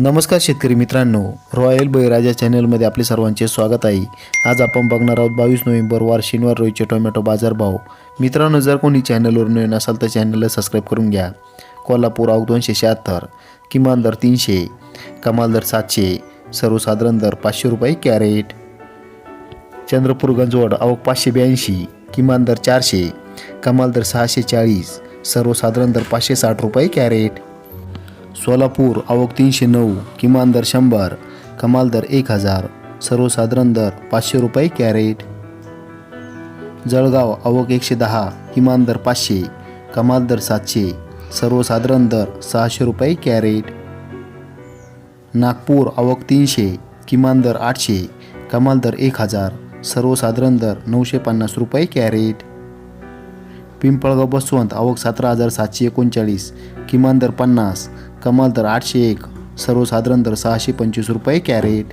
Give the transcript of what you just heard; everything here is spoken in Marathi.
नमस्कार शेतकरी मित्रांनो. रॉयल बळीराजा चॅनलमध्ये आपले सर्वांचे स्वागत आहे. आज आपण बघणार आहोत बावीस नोव्हेंबर वार शनिवार रोजचे टोमॅटो बाजारभाव मित्रांनो जर कोणी चॅनलवर नवीन असाल तर चॅनलला सबस्क्राईब करून घ्या. कोल्हापूर अवघ दोनशे शहात्तर किमान दर तीनशे कमाल दर सातशे सर्वसाधारण दर पाचशे रुपये कॅरेट. चंद्रपूर गंजवड अवघ पाचशे ब्याऐंशी किमान दर चारशे कमाल दर सहाशे चाळीस सर्वसाधारण दर पाचशे साठ रुपये कॅरेट. सोलापूर आवक तीनशे नऊ किमान दर शंभर कमाल दर एक हजार सर्वसाधारण दर पाचशे रुपये कॅरेट. जळगाव आवक एकशे दहा किमान दर पाचशे कमाल दर सातशे सर्वसाधारण दर सहाशे रुपये कॅरेट. नागपूर आवक तीनशे किमान दर आठशे कमाल दर एक हजार सर्वसाधारण दर नऊशे पन्नास रुपये कॅरेट. पिंपळगाव बसवंत आवक सतरा हजार सातशे एकोणचाळीस किमान दर पन्नास कमाल दर आठशे एक सर्वसाधारण दर सहाशे पंचवीस रुपये कॅरेट.